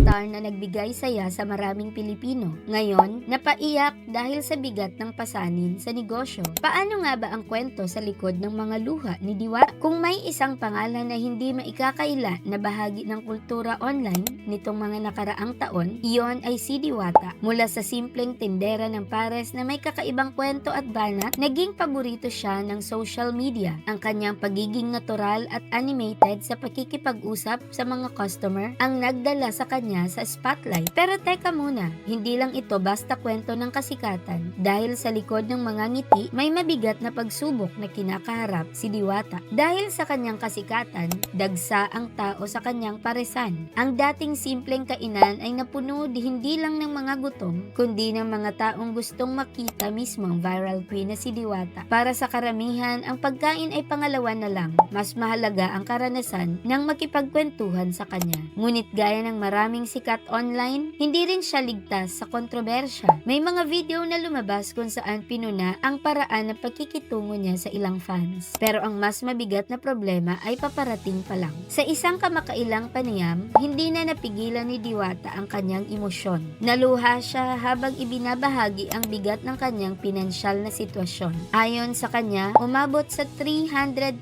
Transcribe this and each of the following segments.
star na nagbigay saya sa maraming Pilipino. Ngayon, napaiyak dahil sa bigat ng pasanin sa negosyo. Paano nga ba ang kwento sa likod ng mga luha ni Diwa? Kung may isang pangalan na hindi maikakaila na bahagi ng kultura online nitong mga nakaraang taon, iyon ay si Diwata. Mula sa simpleng tindera ng pares na may kakaibang kwento at banat, naging paborito siya ng social media. Ang kanyang pagiging natural at animated sa pakikipag-usap sa mga customer ang nagdala sa kanya sa spotlight. Pero teka muna, hindi lang ito basta kwento ng kasikatan. Dahil sa likod ng mga ngiti, may mabigat na pagsubok na kinakaharap si Diwata. Dahil sa kanyang kasikatan, dagsa ang tao sa kanyang paresan. Ang dating simpleng kainan ay napuno di hindi lang ng mga gutom, kundi ng mga taong gustong makita mismo ang viral queen na si Diwata. Para sa karamihan, ang pagkain ay pangalawa na lang. Mas mahalaga ang karanasan ng makipagkwentuhan sa kanya. Ngunit gaya ng maraming sikat online, hindi rin siya ligtas sa kontrobersya. May mga video na lumabas kung saan pinuna ang paraan ng pagkikitungo niya sa ilang fans. Pero ang mas mabigat na problema ay paparating pa lang. Sa isang kamakailang panayam, hindi na napigilan ni Diwata ang kanyang emosyon. Naluha siya habang ibinabahagi ang bigat ng kanyang pinansyal na sitwasyon. Ayon sa kanya, umabot sa 300,000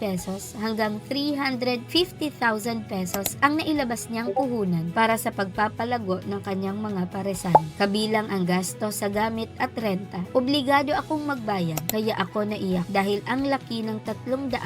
pesos hanggang 350,000 pesos ang nailabas niyang puhunan para sa pagpapalago ng kanyang mga paresan. Kabilang ang gasto sa gamit at renta. Obligado akong magbayad kaya ako naiyak dahil ang laki ng 300,000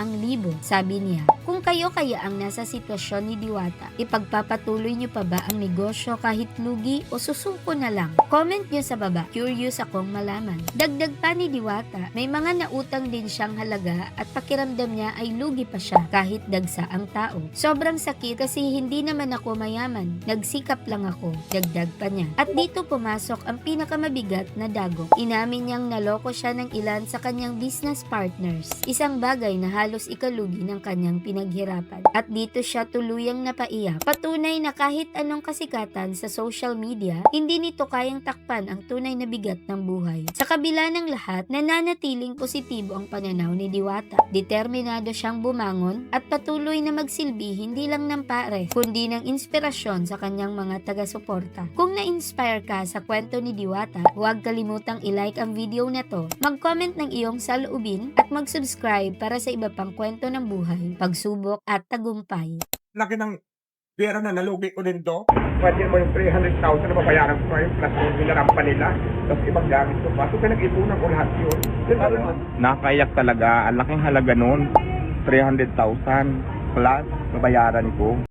sabi niya. Kung kayo kaya ang nasa sitwasyon ni Diwata, ipagpapatuloy niyo pa ba ang negosyo kahit lugi o susuko na lang? Comment niyo sa baba. Curious akong malaman. Dagdag pa ni Diwata, may mga nautang din siyang halaga at pakiramdam niya ay lugi pa siya kahit dagsa ang tao. Sobrang sakit kasi hindi naman ako mayaman. Nagsikap lang ako. Dagdag pa niya. At dito pumasok ang pinakamabigat na dagok. Inamin niyang naloko siya ng ilan sa kanyang business partners. Isang bagay na halos ikalugi ng kanyang pinaghirapan. At dito siya tuluyang napaiyak. Patunay na kahit anong kasikatan sa social media, hindi nito kayang takpan ang tunay na bigat ng buhay. Sa kabila ng lahat, nananatiling positibo ang pananaw ni Diwata. Determinado siyang bumangon at patuloy na magsilbi hindi lang ng pare, kundi ng inspirasyon sa kanyang mga taga-suporta. Kung na-inspire ka sa kwento ni Diwata, huwag kalimutang i-like ang video na to, mag-comment ng iyong saloobin at mag-subscribe para sa iba pang kwento ng buhay, pagsubok at tagumpay. laki ng pera na nalugi ko din to. Pwede mo yung 300,000 na babayaran ko ngayon plus yung binarampa nila. Tapos ibang gamit ko pa. So pinag-ipunan ko lahat yun. Nakakayak talaga. Ang laking halaga nun. 300,000 plus babayaran ko.